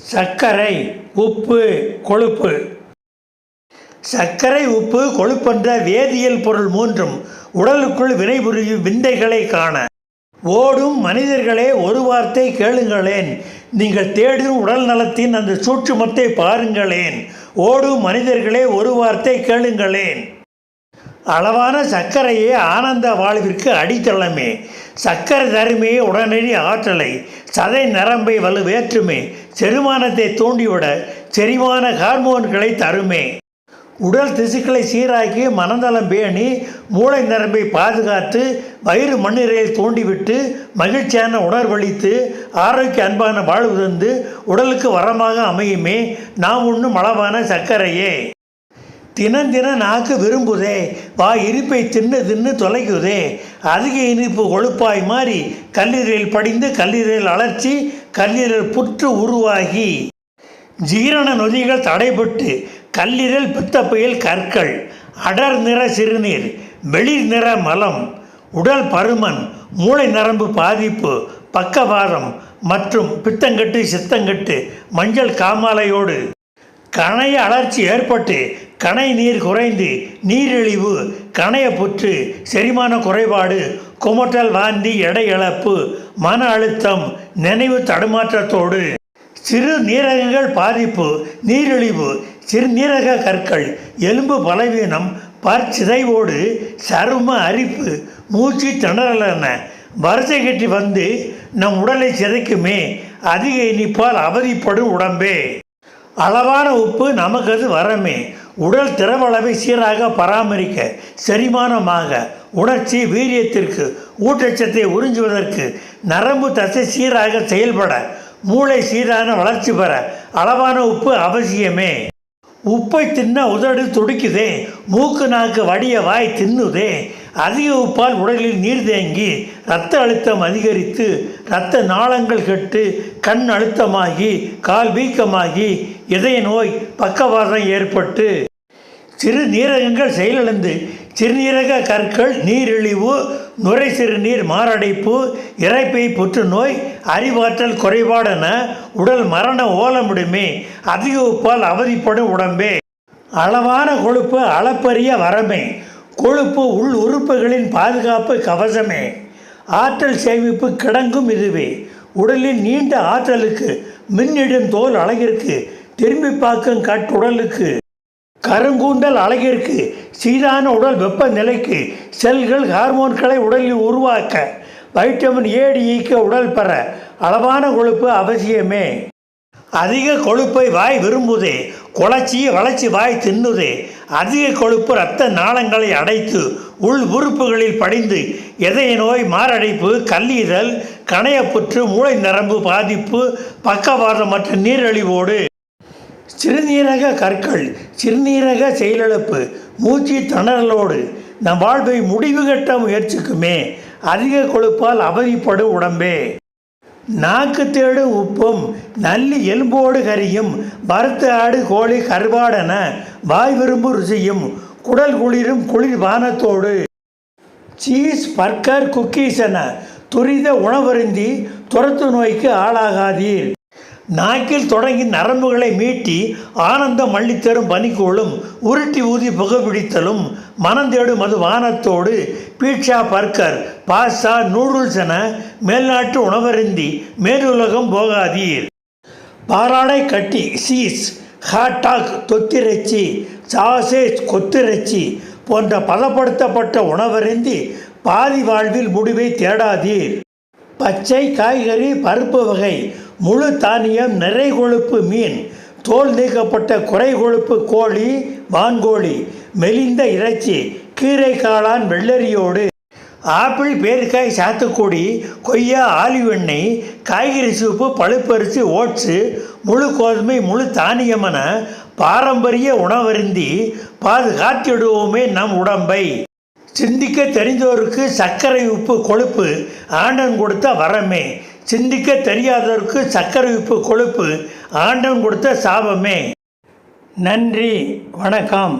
சர்க்கரை உப்பு கொழுப்பு. சர்க்கரை உப்பு கொழுப்பென்ற வேதியியல் பொருள் மூன்றும் உடலுக்குள் வினைபுரியும் விந்தைகளை காண. ஓடும் மனிதர்களே ஒரு வார்த்தை கேளுங்களேன். நீங்கள் தேடும் உடல் நலத்தின் அந்த சூட்சுமத்தை பாருங்களேன். ஓடும் மனிதர்களே ஒரு வார்த்தை கேளுங்களேன். அளவான சர்க்கரையே ஆனந்த வாழ்விற்கு அடித்தளமே. சர்க்கரை தருமே உடனடி ஆற்றலை. சதை நரம்பை வலுவேற்றுமே. செரிமானத்தை தூண்டிவிட செரிமான ஹார்மோன்களை தருமே. உடல் திசுக்களை சீராக்கி மனநலம் பேணி மூளை நரம்பை பாதுகாத்து வயிறு மண்ணீரையில் தூண்டிவிட்டு மகிழ்ச்சியான உணர்வளித்து ஆரோக்கிய அன்பான வாழ்வு தந்து உடலுக்கு வரமாக அமையுமே. நாம் உண்ணும் அளவான சர்க்கரையே. தினம் தினம் நாக்கு விரும்புதே வா இருப்பை தின்னு தின்னு தொலைக்குதே. அதிக இனிப்பு கொழுப்பாய் மாறி கல்லீரல் படிந்து கல்லீரல் அலர்ச்சி கல்லீரல் புற்று உருவாகி. ஜீரண நொதிகள் தடைபட்டு கல்லீரல் பித்தப்பையில் கற்கள் அடர் நிற சிறுநீர் வெளிர் நிற மலம் உடல் பருமன் மூளை நரம்பு பாதிப்பு பக்கவாதம் மற்றும் பித்தங்கட்டு சித்தங்கட்டு மஞ்சள் காமாலையோடு. கணைய அலர்ச்சி ஏற்பட்டு கணை நீர் குறைந்து நீரிழிவு கணையப்புற்று செரிமான குறைபாடு குமட்டல் வாந்தி எடை இழப்பு மன அழுத்தம் நினைவு தடுமாற்றத்தோடு சிறு நீரகங்கள் பாதிப்பு நீரிழிவு சிறுநீரக கற்கள் எலும்பு பலவீனம் பற்சிதைவோடு சரும அரிப்பு மூச்சு திணறல் என வரிசை கட்டி வந்து நம் உடலை சிதைக்குமே அதிக இனிப்பால் அவதிப்படும் உடம்பே. அளவான உப்பு நமக்கு அது வரமே. உடல் திரவளவை சீராக பராமரிக்க செரிமானமாக உணர்ச்சி வீரியத்திற்கு ஊட்டச்சத்தை உறிஞ்சுவதற்கு நரம்பு தசை சீராக செயல்பட மூளை சீரான வளர்ச்சி பெற அளவான உப்பு அவசியமே. உப்பை தின்ன உதடு துடிக்குதே மூக்கு நாக்கு வடிய வாய் தின்னுதே. அதிக உப்பால் உடலில் நீர் தேங்கி இரத்த அழுத்தம் அதிகரித்து இரத்த நாளங்கள் கெட்டு கண் அழுத்தமாகி கால் வீக்கமாகி இதய நோய் பக்கவாதம் ஏற்பட்டு. சிறு நீரகங்கள் செயலிழந்து சிறுநீரக கற்கள் நீரிழிவு நுரை சிறுநீர் மாரடைப்பு இறைப்பை புற்றுநோய் அறிவாற்றல் குறைபாடென உடல் மரண ஓலமிடுமே அதிக உப்பால் அவதிப்படும் உடம்பே. அளவான கொழுப்பு அளப்பரிய வரமே கொழுப்பு உள் உறுப்புகளின் பாதுகாப்பு கவசமே. ஆற்றல் சேமிப்பு கிடங்கும் இதுவே உடலின் நீண்ட ஆற்றலுக்கு மின்னிடும் தோல் அழகிற்கு திரும்பி பார்க்கும் கட்டுடலுக்கு. கருங்கூந்தல் அழகிற்கு சீரான உடல் வெப்பநிலைக்கு செல்கள் ஹார்மோன்களை உடலில் உருவாக்க வைட்டமின் ஏடி ஈக்க e உடல் பெற அளவான கொழுப்பு அவசியமே. அதிக கொழுப்பை வாய் விரும்புதே குளச்சி வளர்ச்சி வாய் தின்னுதே அதிக கொழுப்பு இரத்த நாளங்களை அடைத்து உள் உறுப்புகளில் படிந்து இதய நோய் மாரடைப்பு கல்லீரல் கணையப்புற்று மூளை நரம்பு பாதிப்பு பக்கவாதம் மற்றும் நீரிழிவோடு சிறுநீரக கற்கள் சிறுநீரக செயலிழப்பு மூச்சு திணறலோடு நம் வாழ்வை முடிவு கட்ட முயற்சிக்குமே. அதிக கொழுப்பால் அவதிப்படும் உடம்பே. நாக்கு தேடு உப்பும் நல்லி எலும்போடு கரியும் வறுத்த ஆடு கோழி கருவாடென வாய் விரும்பு ருசியும் குடல் குளிரும் குளிர் வானத்தோடு. சீஸ் பர்கர் குக்கீஸ் என துரித உணவருந்தி துரத்து நோய்க்கு ஆளாகாதீர். நாக்கில் தொடங்கி நரம்புகளை மீட்டி ஆனந்தம் அள்ளித்தரும் பனிக்கோளும் உருட்டி ஊதி புகைப்பிடித்தலும் மனந்தேடும் அது வானத்தோடு பீட்சா பர்கர் பாஸ்தா நூடுல்ஸ் என மேல்நாட்டு உணவருந்தி மேலுலகம் போகாதீர். பாராடை கட்டி சீஸ் ஹாட்டாக் தொத்திறைச்சி சாசேஜ் கொத்திறைச்சி போன்ற பதப்படுத்தப்பட்ட உணவருந்தி பாதி வாழ்வில் முடிவை தேடாதீர். பச்சை காய்கறி பருப்பு வகை முழு தானியம் நிறை கொழுப்பு மீன் தோல் நீக்கப்பட்ட குறை கொழுப்பு கோழி வான்கோழி மெலிந்த இறைச்சி கீரை காளான் வெள்ளரியோடு ஆப்பிள் பேரிக்காய் சாத்துக்குடி கொய்யா ஆலிவ் எண்ணெய் காய்கறி சூப்பு பழுப்பரிசி ஓட்ஸு முழு கோதுமை முழு தானியமென பாரம்பரிய உணவருந்தி பாதுகாத்திடுவோமே நம் உடம்பை. சிந்திக்க தெரிந்தோருக்கு சர்க்கரை உப்பு கொழுப்பு ஆண்டன் கொடுத்த வரமே. சிந்திக்க தெரியாதவருக்கு சர்க்கரை உப்பு கொழுப்பு ஆண்டன் கொடுத்த சாபமே. நன்றி வணக்கம்.